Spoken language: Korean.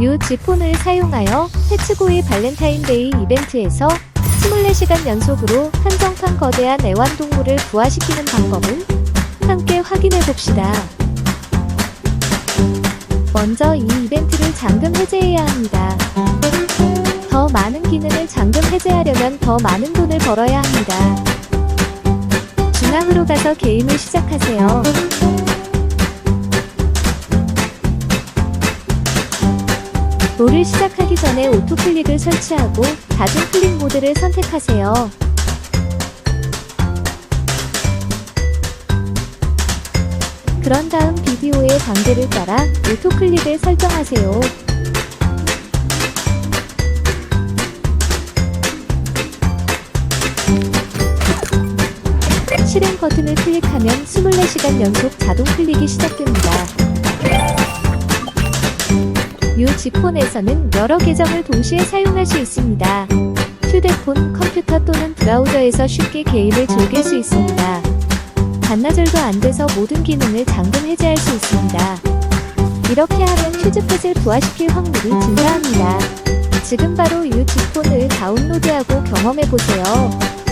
유 지폰을 사용하여 패치고의 발렌타인데이 이벤트에서 24시간 연속으로 한정판 거대한 애완동물을 부화시키는 방법은 함께 확인해 봅시다. 먼저 이 이벤트를 잠금 해제해야 합니다. 더 많은 기능을 잠금 해제하려면 더 많은 돈을 벌어야 합니다. 중앙으로 가서 게임을 시작하세요. 롤을 시작하기 전에 오토클릭을 설치하고 다중 클릭 모드를 선택하세요. 그런 다음 비디오의 방대를 따라 오토클릭을 설정하세요. 실행 버튼을 클릭하면 24시간 연속 자동 클릭이 시작됩니다. 유 지폰에서는 여러 계정을 동시에 사용할 수 있습니다. 휴대폰, 컴퓨터 또는 브라우저에서 쉽게 게임을 즐길 수 있습니다. 반나절도 안 돼서 모든 기능을 잠금 해제할 수 있습니다. 이렇게 하면 퓨즈펫을 부활시킬 확률이 증가합니다. 지금 바로 유 지폰을 다운로드하고 경험해보세요.